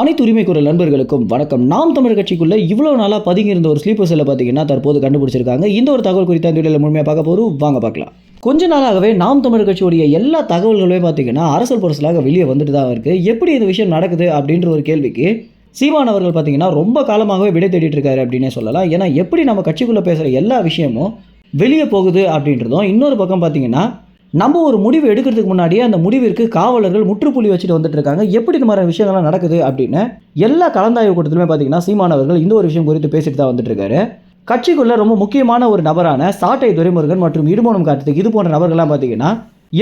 அனைத்து உரிமை குரல் நண்பர்களுக்கும் வணக்கம். நாம் தமிழர் கட்சிக்குள்ள இவ்வளோ நாளாக பதுங்கியிருந்த ஒரு ஸ்லீப்பர் செல்லை பார்த்தீங்கன்னா தற்போது கண்டுபிடிச்சிருக்காங்க. இந்த ஒரு தகவல் குறித்த அந்த வீடியோவில் முழுமையாக பார்க்க போகிறோம் வாங்க பார்க்கலாம். கொஞ்ச நாளாகவே நாம் தமிழர் கட்சியுடைய எல்லா தகவல்களுமே பார்த்தீங்கன்னா அரசல் பொருசலாக வெளியே வந்துட்டு தான் இருக்குது எப்படி இந்த விஷயம் நடக்குது அப்படின்ற ஒரு கேள்விக்கு சீமான் அவர்கள் பார்த்தீங்கன்னா ரொம்ப காலமாகவே விடை தேடிட்டு இருக்காரு அப்படின்னே சொல்லலாம். ஏன்னா எப்படி நம்ம கட்சிக்குள்ளே பேசுகிற எல்லா விஷயமும் வெளியே போகுது அப்படின்றதும் இன்னொரு பக்கம் பார்த்தீங்கன்னா நம்ம ஒரு முடிவு எடுக்கிறதுக்கு முன்னாடியே அந்த முடிவிற்கு காவலர்கள் முற்றுப்புள்ளி வச்சுட்டு வந்துட்டு இருக்காங்க. எப்படி இந்த மாதிரி விஷயங்கள்லாம் நடக்குது அப்படின்னு எல்லா கலந்தாய்வு கூட்டத்திலுமே பார்த்தீங்கன்னா சீமானவர்கள் இந்த ஒரு விஷயம் குறித்து பேசிட்டு தான் வந்துட்டு இருக்காரு. கட்சிக்குள்ள ரொம்ப முக்கியமான ஒரு நபரான சாட்டை துரைமுருகன் மற்றும் இடுமோனம் கார்த்திக் இது போன்ற நபர்கள்லாம் பார்த்தீங்கன்னா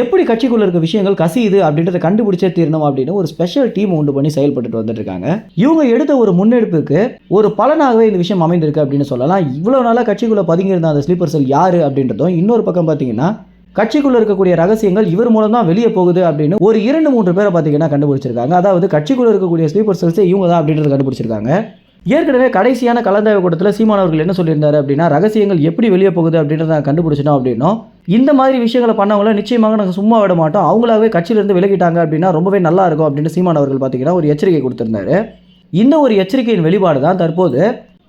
எப்படி கட்சிக்குள்ள இருக்க விஷயங்கள் கசியுது அப்படின்றத கண்டுபிடிச்சே தீரணும் அப்படின்னு ஒரு ஸ்பெஷல் டீம் உண்டு பண்ணி செயல்பட்டு வந்துட்டு இருக்காங்க. இவங்க எடுத்த ஒரு முன்னெடுப்புக்கு ஒரு பலனாகவே இந்த விஷயம் அமைந்திருக்கு அப்படின்னு சொல்லலாம். இவ்வளோ நாளாக கட்சிக்குள்ள பதுங்கி இருந்த அந்த ஸ்லீப்பர் செல் யாரு அப்படின்றதும் இன்னொரு பக்கம் பார்த்தீங்கன்னா கட்சிக்குள்ள இருக்கக்கூடிய ரகசியங்கள் இவர் மூலம் தான் வெளியே போகுது அப்படின்னு ஒரு இரண்டு மூன்று பேரை பார்த்தீங்கன்னா கண்டுபிடிச்சிருக்காங்க. அதாவது கட்சிக்குள்ள இருக்கக்கூடிய ஸ்லீப்பர் செல்ஸே இவங்க தான் அப்படின்றத கண்டுபிடிச்சிருக்காங்க. ஏற்கனவே கடைசியான கலந்தாய்வு கூட்டத்தில் சீமானவர்கள் என்ன சொல்லியிருந்தாரு அப்படின்னா ரகசியங்கள் எப்படி வெளியே போகுது அப்படின்றத நான் கண்டுபிடிச்சிட்டோம் அப்படின்னும். இந்த மாதிரி விஷயங்களை பண்ணவங்கள நிச்சயமாக நாங்கள் சும்மா விட மாட்டோம். அவங்களாவே கட்சியிலிருந்து விலகிட்டாங்க அப்படின்னா ரொம்பவே நல்லா இருக்கும் அப்படின்னு சீமானவர்கள் பார்த்தீங்கன்னா ஒரு எச்சரிக்கை கொடுத்துருந்தாரு. இந்த ஒரு எச்சரிக்கையின் வெளிப்பாடு தான் தற்போது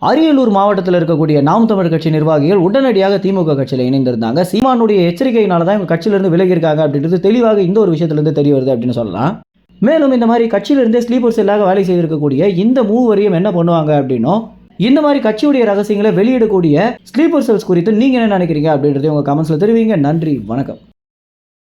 அரியலூர் மாவட்டத்தில் இருக்கக்கூடிய நாம் தமிழ் கட்சி நிர்வாகிகள் உடனடியாக திமுக கட்சியில் இணைந்திருந்தாங்க. சீமானுடைய எச்சரிக்கையினால தான் இவங்க கட்சியிலிருந்து விலகியிருக்காங்க அப்படின்றது தெளிவாக இந்த ஒரு விஷயத்திலிருந்து தெரிய வருது அப்படின்னு சொல்லலாம். மேலும் இந்த மாதிரி கட்சியிலிருந்தே ஸ்லீப்பர் செல்லாக வேலை செய்திருக்கக்கூடிய இந்த மூவரையும் என்ன பண்ணுவாங்க அப்படின்னும் இந்த மாதிரி கட்சியுடைய ரகசியங்களை வெளியிடக்கூடிய ஸ்லீப்பர் செல்ஸ் குறித்து நீங்கள் என்ன நினைக்கிறீங்க அப்படின்றத உங்கள் கமெண்ட்ஸில் தெரிவிங்க. நன்றி வணக்கம்.